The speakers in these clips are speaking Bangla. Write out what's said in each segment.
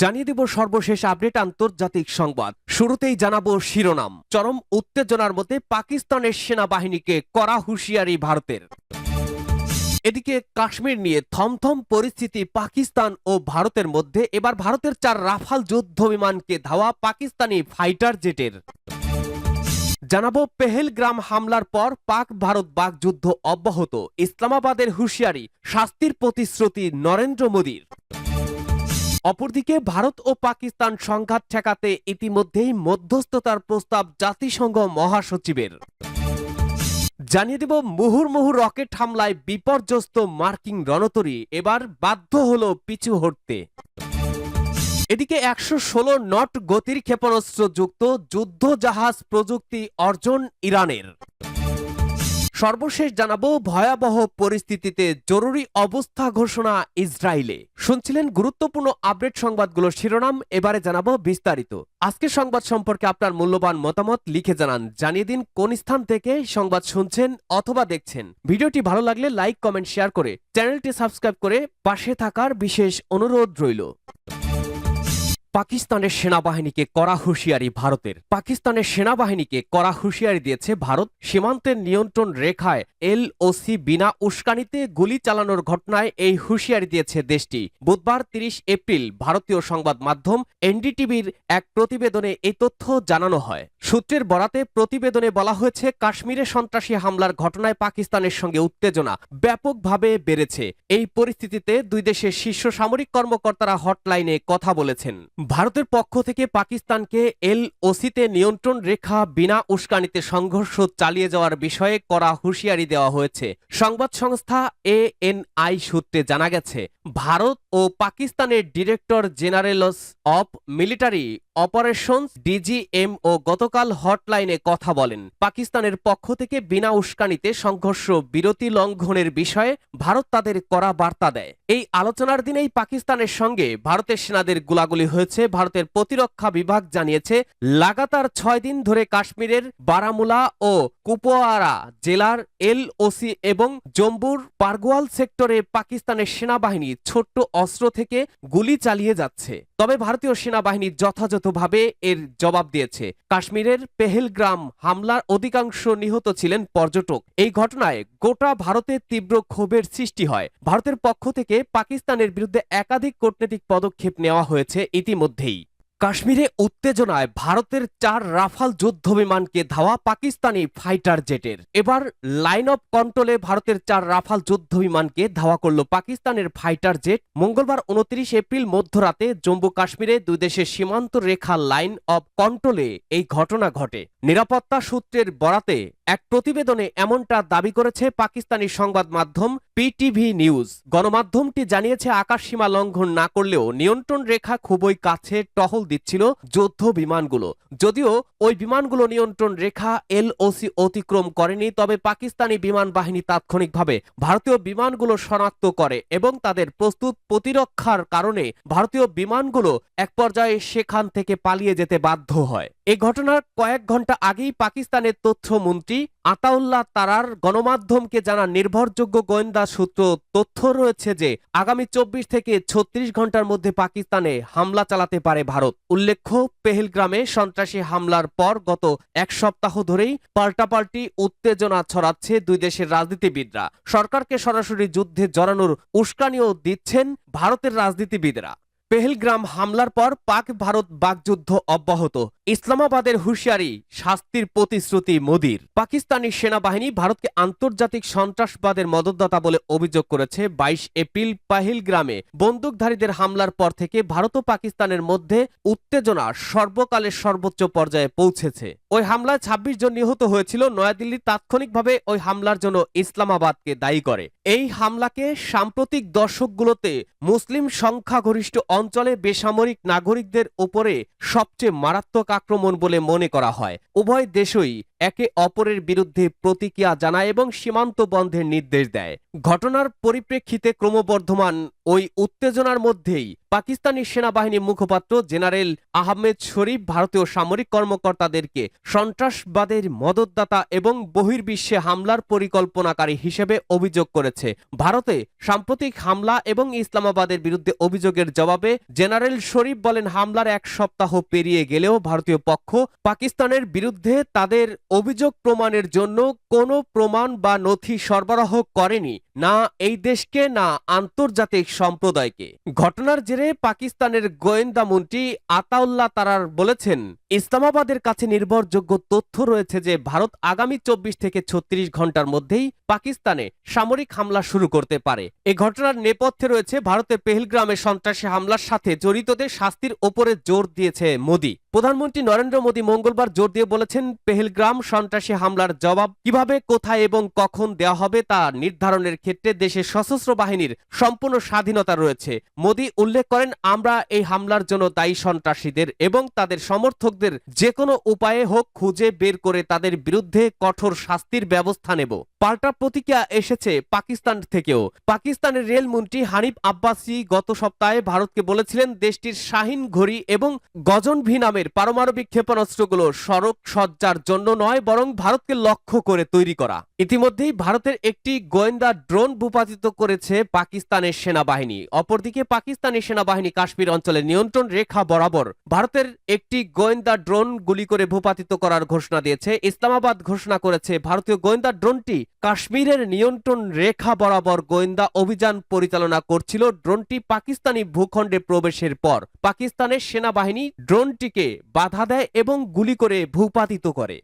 জানিয়ে দেব সর্বশেষ আপডেট আন্তর্জাতিক সংবাদ। শুরুতেই জানাব শিরোনাম। চরম উত্তেজনার মধ্যে পাকিস্তানের সেনাবাহিনীকে করা হুঁশিয়ারি ভারতের। এদিকে কাশ্মীর নিয়ে থমথম পরিস্থিতি পাকিস্তান ও ভারতের মধ্যে। এবার ভারতের চার রাফাল যুদ্ধ বিমানকে ধাওয়া পাকিস্তানি ফাইটার জেটের। জানাব পেহেলগ্রাম হামলার পর পাক ভারত বাকযুদ্ধ অব্যাহত। ইসলামাবাদের হুঁশিয়ারি, শাস্তির প্রতিশ্রুতি নরেন্দ্র মোদীর। অপরদিকে ভারত ও পাকিস্তান সংঘাত ঠেকাতে ইতিমধ্যেই মধ্যস্থতার প্রস্তাব জাতিসংঘ মহাসচিবের। জানিয়ে দেব মুহুর্মুহু রকেট হামলায় বিপর্যস্ত মার্কিন রণতরী এবার বাধ্য হল পিছু হটতে। এদিকে একশো ষোলো নট গতির ক্ষেপণাস্ত্র যুক্ত যুদ্ধ জাহাজ প্রযুক্তি অর্জন ইরানের। সর্বশেষ জানাব ভয়াবহ পরিস্থিতিতে জরুরি অবস্থা ঘোষণা ইসরায়েলে। শুনছিলেন গুরুত্বপূর্ণ আপডেট সংবাদগুলোর শিরোনাম, এবারে জানাব বিস্তারিত। আজকের সংবাদ সম্পর্কে আপনার মূল্যবান মতামত লিখে জানান। জানিয়ে দিন কোন স্থান থেকে সংবাদ শুনছেন অথবা দেখছেন। ভিডিওটি ভালো লাগলে লাইক, কমেন্ট, শেয়ার করে চ্যানেলটি সাবস্ক্রাইব করে পাশে থাকার বিশেষ অনুরোধ রইল। পাকিস্তানের সেনাবাহিনীকে কড়া হুঁশিয়ারি ভারতের। পাকিস্তানের সেনাবাহিনীকে কড়া হুঁশিয়ারি দিয়েছে ভারত। সীমান্তের নিয়ন্ত্রণ রেখায় এলওসি বিনা উস্কানিতে গুলি চালানোর ঘটনায় এই হুঁশিয়ারি দিয়েছে দেশটি। বুধবার তিরিশ এপ্রিল ভারতীয় সংবাদ মাধ্যম এনডিটিভির এক প্রতিবেদনে এই তথ্য জানানো হয়। সূত্রের বরাতে প্রতিবেদনে বলা হয়েছে, কাশ্মীরে সন্ত্রাসী হামলার ঘটনায় পাকিস্তানের সঙ্গে উত্তেজনা ব্যাপকভাবে বেড়েছে। এই পরিস্থিতিতে দুই দেশের শীর্ষ সামরিক কর্মকর্তারা হটলাইনে কথা বলেছেন। ভারতের পক্ষ থেকে পাকিস্তানকে এল ওসিতে নিয়ন্ত্রণ রেখা বিনা উস্কানিতে সংঘর্ষ চালিয়ে যাওয়ার বিষয়ে করা হুঁশিয়ারি দেওয়া হয়েছে। সংবাদ সংস্থা এএনআই সূত্রে জানা গেছে ভারত ও পাকিস্তানের director generals of military operations DGMO গতকাল হটলাইনে কথা বলেন। পাকিস্তানের পক্ষ থেকে বিনা উস্কানিতে সংঘর্ষ বিরতি লঙ্ঘনের বিষয়ে ভারত তাদের করা বার্তা দেয়। এই আলোচনার দিনেই পাকিস্তানের সঙ্গে ভারতের সেনাদের গুলাগুলি হয়েছে। ভারতের প্রতিরক্ষা বিভাগ জানিয়েছে, লাগাতার ছয় দিন ধরে কাশ্মীরের বারামুলা ও কুপওয়ারা জেলার এলওসি এবং জম্বুর পারগোয়াল সেক্টরে পাকিস্তানের সেনাবাহিনী ছোট্ট অস্ত্র থেকে গুলি চালিয়ে যাচ্ছে। তবে ভারতীয় সেনাবাহিনী যথাযথভাবে এর জবাব দিয়েছে। কাশ্মীরের পেহেলগ্রাম হামলার অধিকাংশ নিহত ছিলেন পর্যটক। এই ঘটনায় গোটা ভারতে তীব্র ক্ষোভের সৃষ্টি হয়। ভারতের পক্ষ থেকে পাকিস্তানের বিরুদ্ধে একাধিক কূটনৈতিক পদক্ষেপ নেওয়া হয়েছে ইতিমধ্যেই। কাশ্মীরে উত্তেজনায় ভারতের চার রাফাল যুদ্ধ বিমানকে ধাওয়া পাকিস্তানি ফাইটার জেটের। এবার লাইন অফ কন্ট্রোলে ভারতের চার রাফাল যুদ্ধ বিমানকে ধাওয়া করল পাকিস্তানের ফাইটার জেট। মঙ্গলবার উনত্রিশ এপ্রিল মধ্যরাতে জম্মু কাশ্মীরে দুই দেশের সীমান্ত রেখা লাইন অব কন্ট্রোলে এই ঘটনা ঘটে। নিরাপত্তা সূত্রের বরাতে এক প্রতিবেদনে এমনটা দাবি করেছে পাকিস্তানি সংবাদ মাধ্যম পিটিভি নিউজ। গণমাধ্যমটি জানিয়েছে, আকাশ সীমা লঙ্ঘন না করলেও নিয়ন্ত্রণ রেখা খুবই কাছে টহল দিচ্ছিল যুদ্ধ বিমানগুলো। যদিও ওই বিমানগুলো নিয়ন্ত্রণ রেখা এলওসি অতিক্রম করেনি, তবে পাকিস্তানি বিমান বাহিনী তাৎক্ষণিকভাবে ভারতীয় বিমানগুলো শনাক্ত করে এবং তাদের প্রস্তুত প্রতিরক্ষার কারণে ভারতীয় বিমানগুলো এক পর্যায়ে সেখান থেকে পালিয়ে যেতে বাধ্য হয়। এ ঘটনার কয়েক ঘণ্টা আগেই পাকিস্তানের তথ্যমন্ত্রী আতাউল্লাহ তারার গণমাধ্যমকে জানা নির্ভরযোগ্য গোয়েন্দা সূত্র তথ্য রয়েছে যে, আগামী চব্বিশ থেকে ছত্রিশ ঘণ্টার মধ্যে পাকিস্তানে হামলা চালাতে পারে ভারত। উল্লেখ্য, পেহেলগ্রামে সন্ত্রাসী হামলার পর গত এক সপ্তাহ ধরেই পাল্টাপাল্টি উত্তেজনা ছড়াচ্ছে দুই দেশের রাজনীতিবিদরা। সরকারকে সরাসরি যুদ্ধে জড়ানোর উস্কানিও দিচ্ছেন ভারতের রাজনীতিবিদরা। পেহেলগ্রাম হামলার পর পাক ভারত বাকযুদ্ধ অব্যাহত। ইসলামাবাদের হুঁশিয়ারি, শাস্তির প্রতিশ্রুতি মোদির। পাকিস্তানি সেনাবাহিনী ভারতকে আন্তর্জাতিক সন্ত্রাসবাদের মদতদাতা বলে অভিযোগ করেছে বাইশ এপ্রিল পাহিল গ্রামে বন্দুকধারীদের হামলার পর থেকে ভারত ও পাকিস্তানের মধ্যে উত্তেজনা সর্বকালের সর্বোচ্চ পর্যায়ে পৌঁছেছে। ওই হামলায় ২৬ জন নিহত হয়েছিল, নয়াদিল্লি তাৎক্ষণিকভাবে ওই হামলার জন্য ইসলামাবাদকে দায়ী করে। এই হামলাকে সাম্প্রতিক দশকগুলোতে মুসলিম সংখ্যাগরিষ্ঠ অঞ্চলে বেসামরিক নাগরিকদের উপরে সবচেয়ে মারাত্মক আক্রমণ বলে মনে করা হয়। উভয় দেশই একে অপরের বিরুদ্ধে প্রতিক্রিয়া জানায় এবং সীমান্ত বন্ধের নির্দেশ দেয়। ঘটনার পরিপ্রেক্ষিতে ক্রমবর্ধমান ওই উত্তেজনার মধ্যেই পাকিস্তানি সেনাবাহিনীর মুখপাত্র জেনারেল আহমেদ শরীফ ভারতীয় সামরিক কর্মকর্তাদেরকে সন্ত্রাসবাদের মদতদাতা এবং বহির্বিশ্বে হামলার পরিকল্পনাকারী হিসেবে অভিযোগ করেছে। ভারতে সাম্প্রতিক হামলা এবং ইসলামাবাদের বিরুদ্ধে অভিযোগের জবাবে জেনারেল শরীফ বলেন, হামলার এক সপ্তাহ পেরিয়ে গেলেও ভারতীয় পক্ষ পাকিস্তানের বিরুদ্ধে তাদের অভিযোগ প্রমাণের জন্য কোনো প্রমাণ বা নথি সরবরাহ করেনি। না এই দেশকে, না আন্তর্জাতিক সম্প্রদায়কে। ঘটনার জেরে পাকিস্তানের গোয়েন্দা মন্ত্রী আতাউল্লাহ তারার বলেছেন, ইসলামাবাদের কাছে নির্ভরযোগ্য তথ্য রয়েছে যে ভারত আগামী চব্বিশ থেকে ছত্রিশ ঘণ্টার মধ্যেই পাকিস্তানে সামরিক হামলা শুরু করতে পারে। এ ঘটনার নেপথ্যে রয়েছে ভারতের পেহেলগ্রামে সন্ত্রাসী হামলার সাথে জড়িতদের শাস্তির ওপরে জোর দিয়েছে মোদী। প্রধানমন্ত্রী নরেন্দ্র মোদী মঙ্গলবার জোর দিয়ে বলেছেন, পেহেলগ্রাম সন্ত্রাসী হামলার জবাব কীভাবে, কোথায় এবং কখন দেওয়া হবে তা নির্ধারণের ক্ষেত্রে দেশের সশস্ত্র বাহিনীর সম্পূর্ণ স্বাধীনতা রয়েছে। মোদি উল্লেখ করেন, আমরা এই হামলার জন্য দায়ী সন্ত্রাসীদের এবং তাদের সমর্থকদের যে কোনো উপায়ে হোক খুঁজে বের করে তাদের বিরুদ্ধে কঠোর শাস্তির ব্যবস্থা নেব। পাল্টা প্রতিক্রিয়া এসেছে পাকিস্তান থেকেও। পাকিস্তানের রেলমন্ত্রী হানিফ আব্বাসি গত সপ্তাহে ভারতকে বলেছিলেন, দেশটির শাহিন ঘড়ি এবং গজন ভি নামের পারমাণবিক ক্ষেপণাস্ত্রগুলো সড়ক সজ্জার জন্য নয়, বরং ভারতকে লক্ষ্য করে তৈরি করা। ইতিমধ্যেই ভারতের একটি গোয়েন্দা ড্রোন ভূপাতিত করেছে পাকিস্তানের সেনাবাহিনী। অপরদিকে পাকিস্তানের সেনাবাহিনী কাশ্মীর অঞ্চলের নিয়ন্ত্রণ রেখা বরাবর ভারতের একটি গোয়েন্দা ড্রোন গুলি করে ভূপাতিত করার ঘোষণা দিয়েছে। ইসলামাবাদ ঘোষণা করেছে, ভারতীয় গোয়েন্দা ড্রোনটি কাশ্মীরের নিয়ন্ত্রণ রেখা বরাবর গোয়েন্দা অভিযান পরিচালনা করছিল ড্রোনটি পাকিস্তানি ভূখণ্ডে প্রবেশের পর। পাকিস্তানের সেনাবাহিনী ড্রোনটিকে বাধা দেয় এবং গুলি করে ভূপাতিত করে।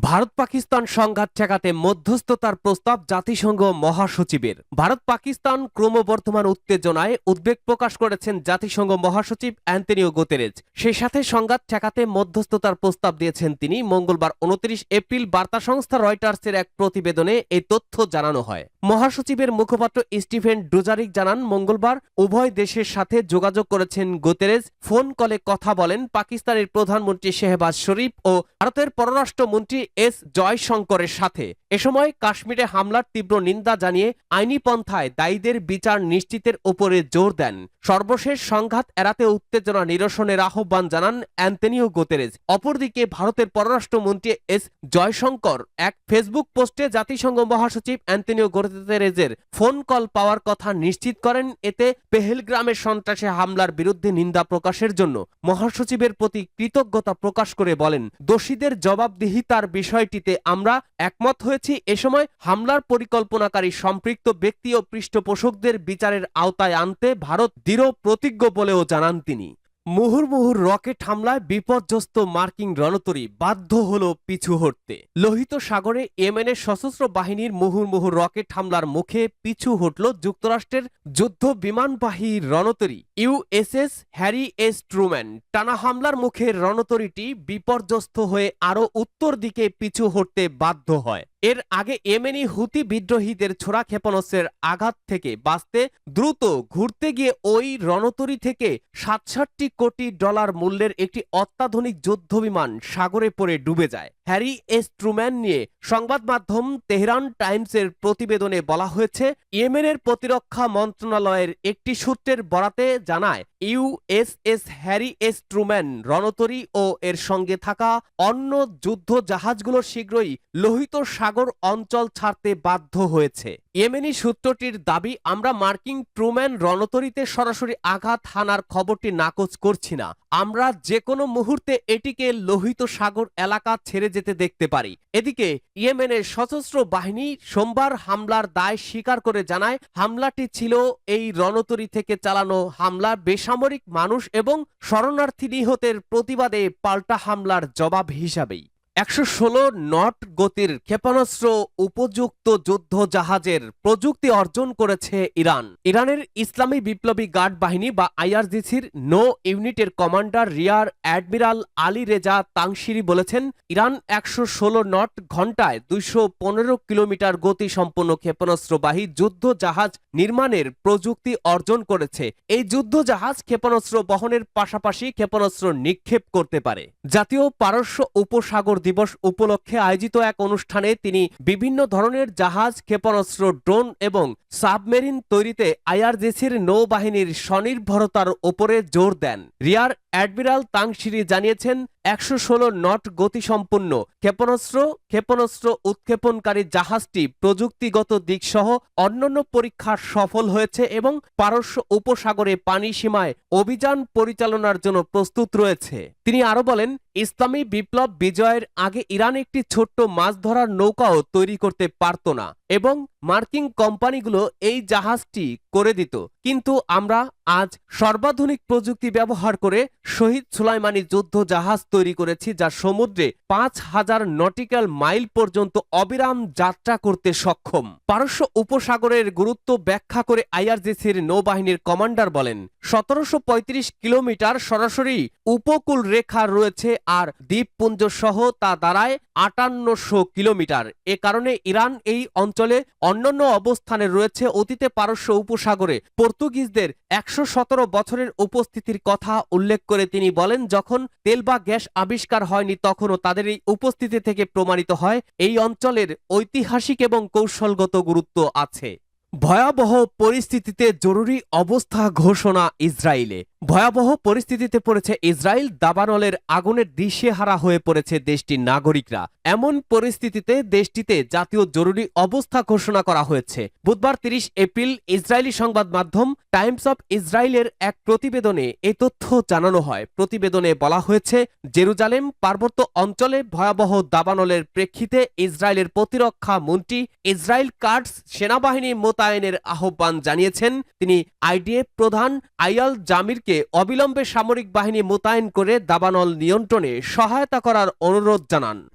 ভারত পাকিস্তান সংঘাত ঠেকাতে মধ্যস্থতার প্রস্তাব জাতিসংঘ মহাসচিবের। ভারত পাকিস্তান ক্রমবর্ধমান উত্তেজনায় উদ্বেগ প্রকাশ করেছেন জাতিসংঘ মহাসচিব অ্যান্টনিও গোতেরেজ। সেই সাথে সংঘাত ঠেকাতে মধ্যস্থতার প্রস্তাব দিয়েছেন তিনি। মঙ্গলবার উনত্রিশ এপ্রিল বার্তা সংস্থা রয়টার্সের এক প্রতিবেদনে এই তথ্য জানানো হয়। মহাসচিবের মুখপাত্র স্টিফেন ডুজারিক জানান, মঙ্গলবার উভয় দেশের সাথে যোগাযোগ করেছেন গোতেরেজ। ফোন কলে কথা বলেন পাকিস্তানের প্রধানমন্ত্রী শেহবাজ শরীফ ও ভারতের পররাষ্ট্রমন্ত্রী এস জয়শঙ্করের সাথে। এ সময় কাশ্মীরে হামলার তীব্র নিন্দা জানিয়ে আইনি পন্থায় দায়ীদের বিচার নিশ্চিতের ওপরে জোর দেন। সর্বশেষ সংঘাত এড়াতে উত্তেজনা নিরসনের আহ্বান জানান অ্যান্টনিও গোতেরেজ। অপরদিকে ভারতের পররাষ্ট্রমন্ত্রী এস জয়শঙ্কর এক ফেসবুক পোস্টে জাতিসংঘ মহাসচিব অ্যান্টনিও গোতেরেজের ফোন কল পাওয়ার কথা নিশ্চিত করেন এতে পেহেলগ্রামের সন্ত্রাসী হামলার বিরুদ্ধে নিন্দা প্রকাশের জন্য মহাসচিবের প্রতি কৃতজ্ঞতা প্রকাশ করে বলেন, দোষীদের জবাবদিহিতার বিষয়টিতে আমরা একমত হয়েছি। এ সময় হামলার পরিকল্পনাকারী সম্পৃক্ত ব্যক্তি ও পৃষ্ঠপোষকদের বিচারের আওতায় আনতে ভারত দৃঢ় প্রতিজ্ঞ বলেও জানান তিনি। মুহুর্মুহুর রকেট হামলায় বিপর্যস্ত মার্কিন রণতরী বাধ্য হল পিছু হটতে। লোহিত সাগরে এমএনএ সশস্ত্র বাহিনীর মুহুর্মুহুর রকেট হামলার মুখে পিছু হটল যুক্তরাষ্ট্রের যুদ্ধ বিমানবাহী রণতরী। USS Harry S Truman. টানা হামলার মুখে রণতরীটি বিপর্যস্ত হয়ে আরও উত্তর দিকে পিছু হটতে বাধ্য হয়। এর আগে ইয়েমেনি হুতি বিদ্রোহীদের ছোড়া ক্ষেপণাস্ত্রের আঘাত থেকে বাঁচতে দ্রুত ঘুরতে গিয়ে ওই রণতরী থেকে সাতষট্টি কোটি ডলার মূল্যের একটি অত্যাধুনিক যুদ্ধবিমান সাগরে পড়ে ডুবে যায়। Harry S. ট্রুম্যান নিয়ে সংবাদ মাধ্যম তেহরান টাইমসের প্রতিবেদনে বলা হয়েছে, ইয়েমেনের প্রতিরক্ষা মন্ত্রণালয়ের একটি সূত্রের বরাতে জানায় ইউএসএস হ্যারি এস ট্রুম্যান রণতরী ও এর সঙ্গে থাকা অন্য যুদ্ধ জাহাজগুলো শীঘ্রই লোহিত সাগর অঞ্চল ছাড়তে বাধ্য হয়েছে। ইয়েমেনি সূত্রটির দাবি, আমরা মার্কিন ট্রুম্যান রণতরীতে সরাসরি আঘাত হানার খবরটি নাকচ করছি না। আমরা যে কোনো মুহূর্তে এটিকে লোহিত সাগর এলাকা ছেড়ে যেতে দেখতে পারি। এদিকে, ইয়েমেনের সশস্ত্র বাহিনী সোমবার হামলার দায় স্বীকার করে জানায়, হামলাটি ছিল এই রণতরী থেকে চালানো হামলা, বেসামরিক মানুষ এবং শরণার্থী নিহতের প্রতিবাদে পাল্টা হামলার জবাব হিসাবেই। একশো ষোলো নট গতির ক্ষেপণাস্ত্র উপযুক্ত যুদ্ধ জাহাজের প্রযুক্তি অর্জন করেছে ইরান। ইরানের ইসলামী বিপ্লবী গার্ড বাহিনী বা আইআরজিসির নো ইউনিটের commander rear admiral Ali Reza Tangsiri বলেছেন, ইরান একশো ষোলো নট ঘন্টায় দুইশো পনেরো কিলোমিটার গতি সম্পন্ন ক্ষেপণাস্ত্রবাহী যুদ্ধ জাহাজ নির্মাণের প্রযুক্তি অর্জন করেছে। এই যুদ্ধ জাহাজ ক্ষেপণাস্ত্র বহনের পাশাপাশি ক্ষেপণাস্ত্র নিক্ষেপ করতে পারে। জাতীয় পারস্য উপসাগর দিবস উপলক্ষে আয়োজিত এক অনুষ্ঠানে তিনি বিভিন্ন ধরনের জাহাজ, ক্ষেপণাস্ত্র, ড্রোন এবং সাবমেরিন তৈরিতে আইআরজেসির নৌবাহিনীর স্বনির্ভরতার ওপরে জোর দেন। রিয়ার অ্যাডমিরাল তাংশিরি জানিয়েছেন একশো ষোলো নট গতিসম্পন্ন ক্ষেপণাস্ত্র ক্ষেপণাস্ত্র উৎক্ষেপণকারী জাহাজটি প্রযুক্তিগত দিকসহ অন্যান্য পরীক্ষা সফল হয়েছে এবং পারস্য উপসাগরে পানি সীমায় অভিযান পরিচালনার জন্য প্রস্তুত রয়েছে। তিনি আরও বলেন, ইসলামী বিপ্লব বিজয়ের আগে ইরান একটি ছোট্ট মাছ ধরার নৌকাও তৈরি করতে পারত না এবং মার্কিন কোম্পানিগুলো এই জাহাজটি করে দিত। কিন্তু আমরা আজ সর্বাধুনিক প্রযুক্তি ব্যবহার করে শহীদ সুলাইমানি যুদ্ধ জাহাজ তৈরি করেছি, যা সমুদ্রে পাঁচ হাজার নটিক্যাল মাইল পর্যন্ত অবিরাম যাত্রা করতে সক্ষম। পারস্য উপসাগরের গুরুত্ব ব্যাখ্যা করে আইআরজিসির নৌবাহিনীর কমান্ডার বলেন, সতেরোশো পঁয়ত্রিশ কিলোমিটার সরাসরি উপকূল রেখা রয়েছে আর দ্বীপপুঞ্জ সহ তা দাঁড়ায় আটান্নশো কিলোমিটার। এ কারণে ইরান এই অঞ্চলে অন্যান্য অবস্থানে রয়েছে অতীতে পারস্য উপসাগরে। পর্তুগিজদের একশো সতেরো বছরের উপস্থিতির কথা উল্লেখ করে তিনি বলেন, যখন তেল বা গ্যাস আবিষ্কার হয়নি, তখনও তাদের এই উপস্থিতি থেকে প্রমাণিত হয়, এই অঞ্চলের ঐতিহাসিক এবং কৌশলগত গুরুত্ব আছে। ভয়াবহ পরিস্থিতিতে জরুরি অবস্থা ঘোষণা ইসরায়েলে। ভয়াবহ পরিস্থিতিতে পড়েছে ইসরায়েল, দাবানলের আগুনের দিশেহারা হয়ে পড়েছে দেশটির নাগরিকরা। এমন পরিস্থিতিতে দেশটিতে জাতীয় জরুরি অবস্থা ঘোষণা করা হয়েছে। বুধবার তিরিশ এপ্রিল ইসরায়েলি সংবাদ মাধ্যম টাইমস অব ইসরায়েলের এক প্রতিবেদনে এই তথ্য জানানো হয়। প্রতিবেদনে বলা হয়েছে, জেরুজালেম পার্বত্য অঞ্চলে ভয়াবহ দাবানলের প্রেক্ষিতে ইসরায়েলের প্রতিরক্ষা মন্ত্রী ইসরায়েল কার্ডস সেনাবাহিনী মোতায়েনের আহ্বান জানিয়েছেন। তিনি আইডিএফ প্রধান আইয়াল জামিরকে অবিলম্বে সামরিক বাহিনী মোতায়েন করে দাবানল নিয়ন্ত্রণে সহায়তা করার অনুরোধ জানান।